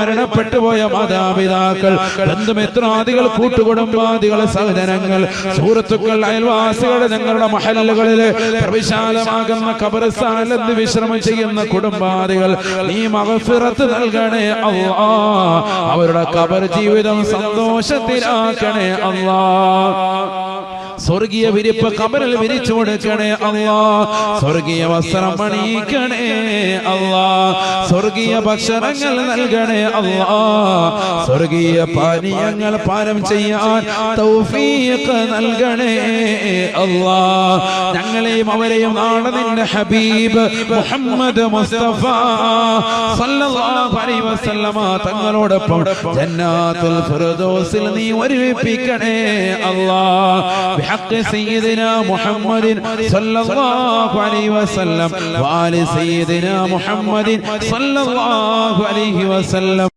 മരണപ്പെട്ടു പോയ മാതാപിതാക്കൾ ബന്ധുമിത്രാദികൾ കൂട്ടുകുടുംബാദികൾ സഹോദരങ്ങൾ സുഹൃത്തുക്കൾ അയൽവാസികൾ ഞങ്ങളുടെ മഹലുകളിൽ പ്രവിശാലമാകുന്ന കബറിസ്ഥാനിൽ എന്ത് വിശ്രമം ചെയ്യുന്ന കുടുംബാദികൾ നീ മകഫിറത്ത് നൽകണേ അള്ളാ അവരുടെ കബർ ജീവിതം സന്തോഷത്തിലാക്കണേ അള്ളാ സ്വർഗീയ വിരിപ്പ് കബറിൽ വിരിച്ചു കൊടുക്കണേ അള്ളാ സ്വർഗീയ വസ്ത്രം അണിയിക്കണേ അല്ലാ സ്വർഗീയ ഭക്ഷണങ്ങൾ നൽകണേ അള്ളാ. സ്വർഗീയ പാനീയങ്ങൾ പാനം ചെയ്യാൻ തൗഫീഖ് നൽകണേ അള്ളാ. ഞങ്ങളെയും അവരെയും നാണ നിന്റെ ഹബീബ് മുഹമ്മദ് മുസ്തഫ. സല്ലല്ലാഹു അലൈഹി വസല്ലമ തങ്ങളോടൊപ്പം ജന്നാത്തുൽ ഫിർദൗസിൽ നീ ഒരുമിപ്പിക്കണേ അള്ളാ. ബിഹഖ് സയ്യിദിനാ മുഹമ്മദിൻ സല്ലല്ലാഹു അലൈഹി വസല്ലം വാലി സയ്യിദിനാ മുഹമ്മദിൻ സല്ല صلى الله عليه وسلم